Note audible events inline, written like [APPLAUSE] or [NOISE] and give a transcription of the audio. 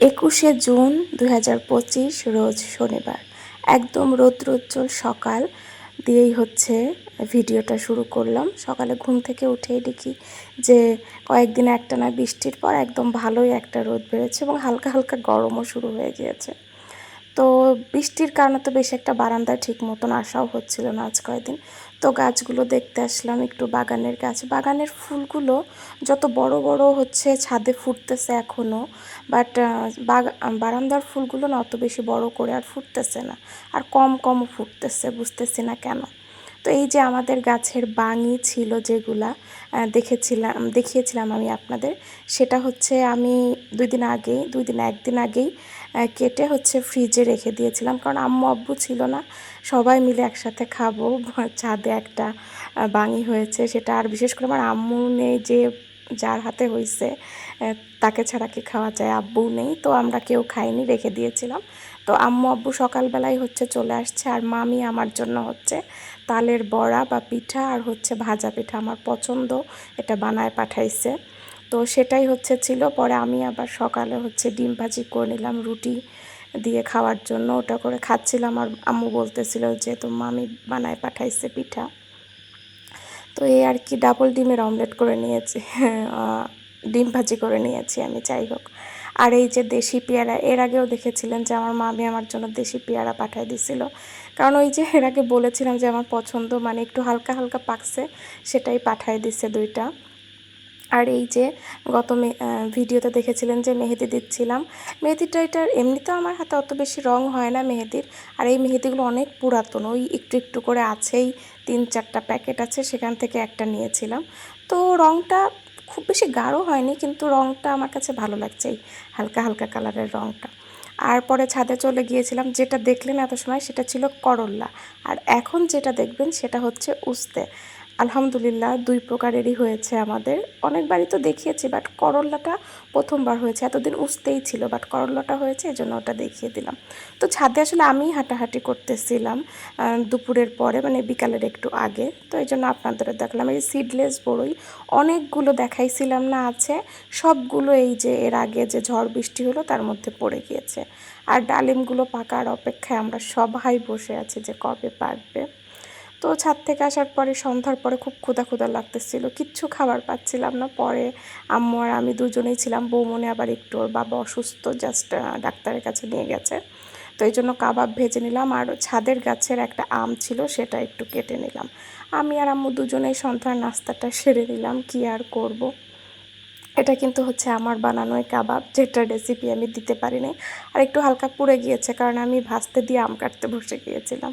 একুশে জুন হাজার পঁচিশ, রোজ শনিবার। একদম রৌদ্রোজ্জ্বল সকাল দিয়েই হচ্ছে ভিডিওটা শুরু করলাম। সকালে ঘুম থেকে উঠেই দেখি যে কয়েকদিন একটা না বৃষ্টির পর একদম ভালোই একটা রোদ বেড়েছে এবং হালকা হালকা গরমও শুরু হয়ে গিয়েছে। তো বৃষ্টির কারণে তো বেশি একটা বারান্দায় ঠিক মতন আসাও হচ্ছিল না আজ কয়েকদিন। তো গাছগুলো দেখতে আসলাম একটু বাগানের গাছ। বাগানের ফুলগুলো যত বড় বড় হচ্ছে ছাদে ফুটতেছে এখনও বাট বারান্দার ফুলগুলো না অত বেশি বড় করে আর ফুটতেছে না, আর কম কম ফুটতেছে, বুঝতেছি না কেন। তো এই যে আমাদের গাছের বাঙি ছিল যেগুলা দেখেছিলাম, দেখিয়েছিলাম আমি আপনাদের, সেটা হচ্ছে আমি দুই দিন আগেই, দুই দিন, একদিন আগেই কেটে হচ্ছে ফ্রিজে রেখে দিয়েছিলাম। কারণ আম্মু, আব্বু ছিল না। সবাই মিলে একসাথে খাব। [LAUGHS] ছাদে একটা বাঙি হয়েছে। সেটা আর বিশেষ করে আমার আম্মু নেই, যে যার হাতে হয়েছে তাকে ছাড়া কি খাওয়া যায়? আব্বু নেই, তো আমরা কেউ খাইনি, রেখে দিয়েছিলাম। তো আম্মু, আব্বু সকালবেলায় হচ্ছে চলে আসছে। আর মামি আমার জন্য হচ্ছে তালের বড়া বা পিঠা আর হচ্ছে ভাজা পিঠা। আমার পছন্দ। এটা বানায় পাঠাইছে। তো সেটাই হচ্ছে ছিল। পরে আমি আবার সকালে হচ্ছে ডিম ভাজি করে নিলাম, রুটি দিয়ে খাওয়ার জন্য। ওটা করে খাচ্ছিলাম আর আম্মু বলতেছিল যে তো মামি বানায় পাঠাইছে পিঠা। তো এই আর কি ডাবল ডিমের অমলেট করে নিয়েছি। ডিম ভাজি করে নিয়েছি আমি, যাই হোক। আর এই যে দেশি পেয়ারা, এর আগেও দেখেছিলেন যে, আমার মামি আমার জন্য দেশি পেয়ারা পাঠিয়ে দিছিল। কারণ ওই যে এর আগে বলেছিলাম যে, আমার পছন্দ মানে একটু হালকা হালকা পাকছে, সেটাই পাঠিয়ে দিছে দুইটা। আর এই যে গত মে- ভিডিওতে দেখেছিলেন যে মেহেদি দিচ্ছিলাম। মেহেদিটা এটার এমনিতেও আমার হাতে অত বেশি রং হয় না মেহেদির। আর এই মেহেদিগুলো অনেক পুরাতন, ওই একটু একটু করে আছেই, তিন চারটা প্যাকেট আছে, সেখান থেকে একটা নিয়েছিলাম। তো রংটা খুব বেশি গাঢ় হয়নি, কিন্তু রংটা আমার কাছে ভালো লাগছে, এই হালকা হালকা কালারের রংটা। আর পরে ছাদে চলে গিয়েছিলাম, যেটা দেখলেন এত সময় সেটা ছিল করল্লা আর এখন যেটা দেখবেন সেটা হচ্ছে উস্তে। আলহামদুলিল্লাহ দুই প্রকারেরই হয়েছে আমাদের। অনেকবারই তো দেখিয়েছি বাট করল্লাটা প্রথমবার হয়েছে। এতদিন উঠতেই ছিল বাট করল্লাটা হয়েছে এই জন্য ওটা দেখিয়ে দিলাম। তো ছাদে আসলে আমি হাঁটাহাঁটি করতেছিলাম দুপুরের পরে মানে বিকালের একটু আগে। তো এই জন্য আপনাদের দেখলাম, এই সিডলেস বড়ই অনেকগুলো দেখাইছিলাম না আছে। সবগুলো এই যে এর আগে যে ঝড় বৃষ্টি হলো, তার মধ্যে পড়ে গিয়েছে। আর ডালিমগুলো পাকার অপেক্ষায় আমরা সবাই বসে আছি যে কবে পাকবে তো ছাদ থেকে আসার পরে সন্ধ্যার পরে খুব ক্ষুধা ক্ষুধা লাগতেছিল। কিচ্ছু খাবার পাচ্ছিলাম না। পরে আম্মু আর আমি দুজনেই ছিলাম। বৌমনে আবার একটু, ওর বাবা অসুস্থ জাস্ট ডাক্তারের কাছে নিয়ে গেছে। তো এই জন্য কাবাব ভেজে নিলাম। আর ছাদের গাছের একটা আম ছিল, সেটা একটু কেটে নিলাম। আমি আর আম্মু দুজনেই সন্ধ্যার নাস্তাটা সেরে নিলাম। কি আর করব। এটা কিন্তু হচ্ছে আমার বানানো কাবাব যেটা রেসিপি আমি দিতে পারিনি। আর একটু হালকা পুড়ে গিয়েছে, কারণ আমি ভাজতে দিয়ে আম কাটতে বসে গিয়েছিলাম।